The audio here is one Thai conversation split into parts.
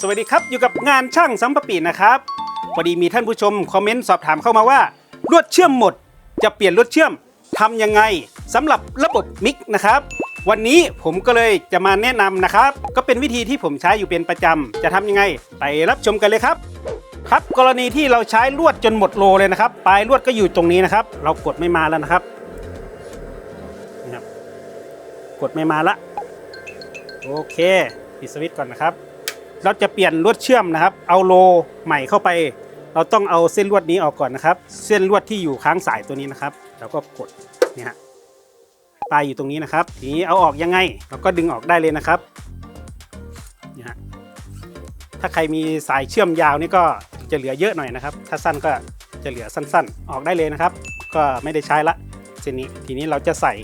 สวัสดีครับอยู่กับงานช่างสัมปปีนะครับพอดีมีท่านผู้ชมคอมเมนต์สอบถามเข้ามาว่าลวดเชื่อมหมด จะเปลี่ยนลวดเชื่อมทำยังไงสำหรับระบบมิกนะครับ วันนี้ผมก็เลยจะมาแนะนำนะครับ ก็เป็นวิธีที่ผมใช้อยู่เป็นประจำจะทำยังไง ไปรับชมกันเลยครับ ครับกรณีที่เราใช้ลวดจนหมดโลเลยนะครับ ปลายลวดก็อยู่ตรงนี้นะครับ เรากดไม่มาแล้วนะครับนะครับกดไม่มาละโอเคปิดสวิตช์ก่อนนะครับ เราจะเปลี่ยนลวดเชื่อมนะครับ เอาโลใหม่เข้าไป เราต้องเอาเส้นลวดนี้ออกก่อนนะครับ เส้นลวดที่อยู่ค้างสายตัวนี้นะครับ เราก็กดเนี่ยฮะปลายอยู่ตรงนี้นะครับ ทีนี้เอาออกยังไง เราก็ดึงออกได้เลยนะครับเนี่ยฮะถ้าใครมีสายเชื่อมยาวนี่ก็จะเหลือเยอะหน่อยนะครับ ถ้าสั้นก็จะเหลือสั้นๆ ออกได้เลยนะครับ ก็ไม่ได้ใช้ละเส้นนี้ ทีนี้เราจะใส่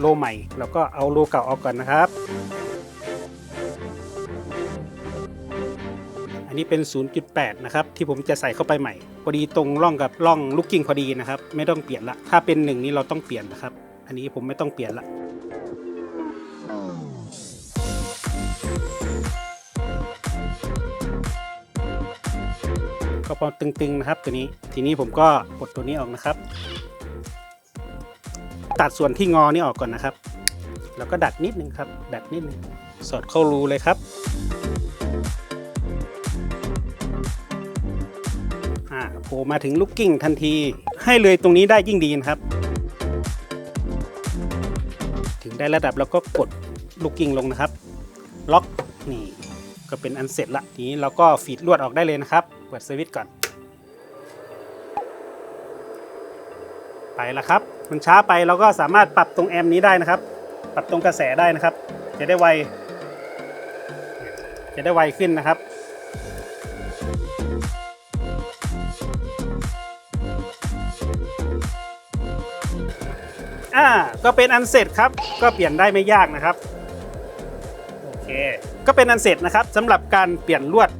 โลใหม่ เราก็เอาโลเก่าออกก่อนนะครับ นนี้เป็น 0.8 นะครับ ที่ผมจะใส่เข้าไปใหม่ พอดีตรงร่องกับร่องลูกกิ้งพอดีนะครับ ไม่ต้องเปลี่ยนละ ถ้าเป็นหนึ่งนี้เราต้องเปลี่ยนนะครับ อันนี้ผมไม่ต้องเปลี่ยนละก็พอตึงๆนะครับตัวนี้ ทีนี้ผมก็ปลดตัวนี้ออกนะครับ ตัดส่วนที่งอนี่ออกก่อนนะครับ แล้วก็ดัดนิดนึงครับ ดัดนิดนึง สอดเข้ารูเลยครับ โผล่มาถึงลูกกิ้งทันที ให้เลยตรงนี้ได้ยิ่งดีนะครับ ถึงได้ระดับแล้วก็กดลูกกิ้งลงนะครับ ล็อกนี่ก็เป็นอันเสร็จละทีนี้เราก็ฟีดลวดออกได้เลยนะครับเปิดสวิตช์ก่อน ไปแล้วครับ มันช้าไปเราก็สามารถปรับตรงแอมป์นี้ได้นะครับ ปรับตรงกระแสได้นะครับ จะได้ไวจะได้ไวขึ้นนะครับ อ่าก็เป็นอันเสร็จครับ ก็เปลี่ยนได้ไม่ยากนะครับโอเคก็เป็นอันเสร็จนะครับสำหรับการเปลี่ยนลวด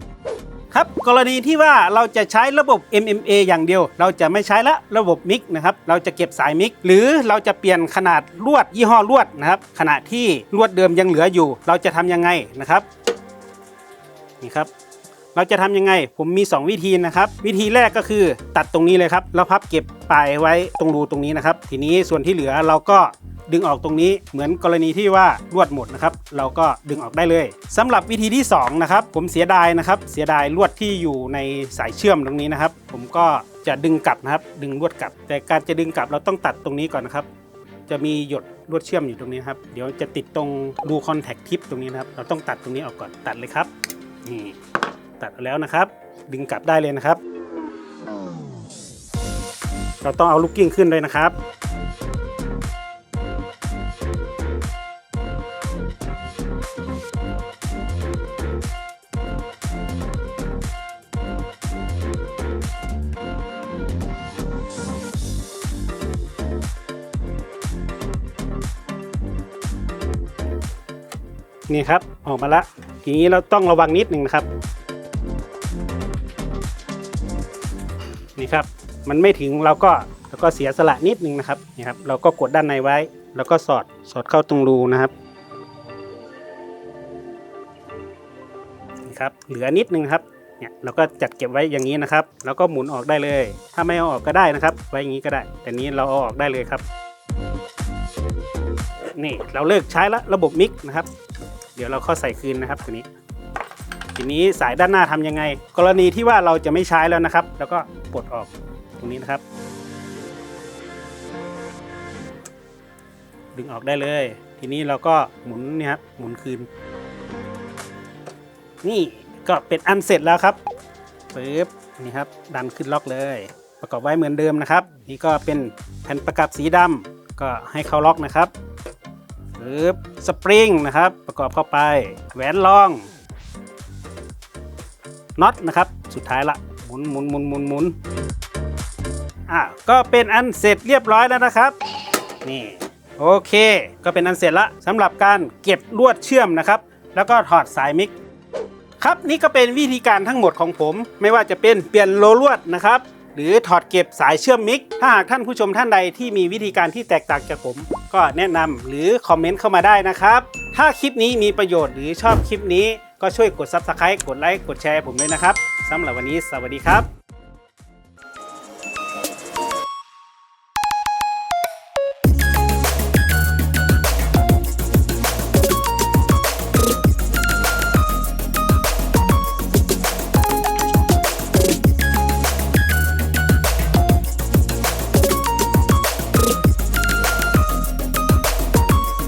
ครับกรณีที่ว่าเราจะใช้ระบบ MMA อย่างเดียว เราจะไม่ใช้ละระบบมิกนะครับ เราจะเก็บสายมิก หรือเราจะเปลี่ยนขนาดลวดยี่ห้อลวดนะครับ ขณะที่ลวดเดิมยังเหลืออยู่ เราจะทำยังไงนะครับ นี่ครับ เราจะทำยังไง ผมมี 2 วิธีนะครับ วิธีแรกก็คือตัดตรงนี้เลยครับ แล้วพับเก็บปลายไว้ตรงรูตรงนี้นะครับ ทีนี้ส่วนที่เหลือเราก็ดึงออกตรงนี้เหมือนกรณีที่ว่าลวดหมดนะครับ เราก็ดึงออกได้เลยสำหรับวิธีที่2นะครับผมเสียดายนะครับ เสียดายลวดที่อยู่ในสายเชื่อมตรงนี้นะครับ ผมก็จะดึงกลับนะครับ ดึงลวดกลับ แต่การจะดึงกลับเราต้องตัดตรงนี้ก่อนนะครับ จะมีหยดลวดเชื่อมอยู่ตรงนี้ครับเดี๋ยวจะติดตรงรูคอนแทคทิปตรงนี้นะครับ เราต้องตัดตรงนี้ออกก่อนตัดเลยครับนี่ ตัดเอาแล้วนะครับ ดึงกลับได้เลยนะครับ เราต้องเอาลูกกิ้งขึ้นด้วยนะครับนี่ครับออกมาละทีนี้เราต้องระวังนิดหนึ่งนะครับ นี่ครับมันไม่ถึงเราก็เราก็เสียสละนิดนึงนะครับนี่ครับเราก็กดด้านในไว้ แล้วก็สอดสอดเข้าตรงรูนะครับนี่ครับเหลือนิดนึงครับเนี่ยเราก็จัดเก็บไว้อย่างนี้นะครับ แล้วก็หมุนออกได้เลย ถ้าไม่เอาออกก็ได้นะครับ ไว้อย่างนี้ก็ได้ แต่นี้เราเอาออกได้เลยครับ นี่เราเลิกใช้ละระบบมิกนะครับ เดี๋ยวเราเข้าใส่คืนนะครับตัวนี้ ทีนี้สายด้านหน้าทำยังไง กรณีที่ว่าเราจะไม่ใช้แล้วนะครับ แล้วก็ปลดออกตรงนี้นะครับ ดึงออกได้เลย ทีนี้เราก็หมุนเนี่ยครับหมุนคืน นี่ก็เป็นอันเสร็จแล้วครับปึ๊บนี่ครับดันขึ้นล็อกเลย ประกอบไว้เหมือนเดิมนะครับ นี่ก็เป็นแผ่นประกับสีดำก็ให้เข้าล็อกนะครับปึ๊บสปริงนะครับ ประกอบเข้าไป แหวนรอง น็อตนะครับ สุดท้ายละหมุนหมุนหมุนหมุนหมุนอะก็เป็นอันเสร็จเรียบร้อยแล้วนะครับ นี่โอเค ก็เป็นอันเสร็จละสำหรับการเก็บลวดเชื่อมนะครับ แล้วก็ถอดสายมิกครับนี่ก็เป็นวิธีการทั้งหมดของผม ไม่ว่าจะเป็นเปลี่ยนโลลวดนะครับ หรือถอดเก็บสายเชื่อมมิกถ้าหากท่านผู้ชมท่านใดที่มีวิธีการที่แตกต่างจากผม ก็แนะนำหรือคอมเมนต์เข้ามาได้นะครับ ถ้าคลิปนี้มีประโยชน์หรือชอบคลิปนี้ ก็ช่วยกด Subscribe กดไลค์กดแชร์ผมด้วยนะครับสำหรับวันนี้สวัสดีครับ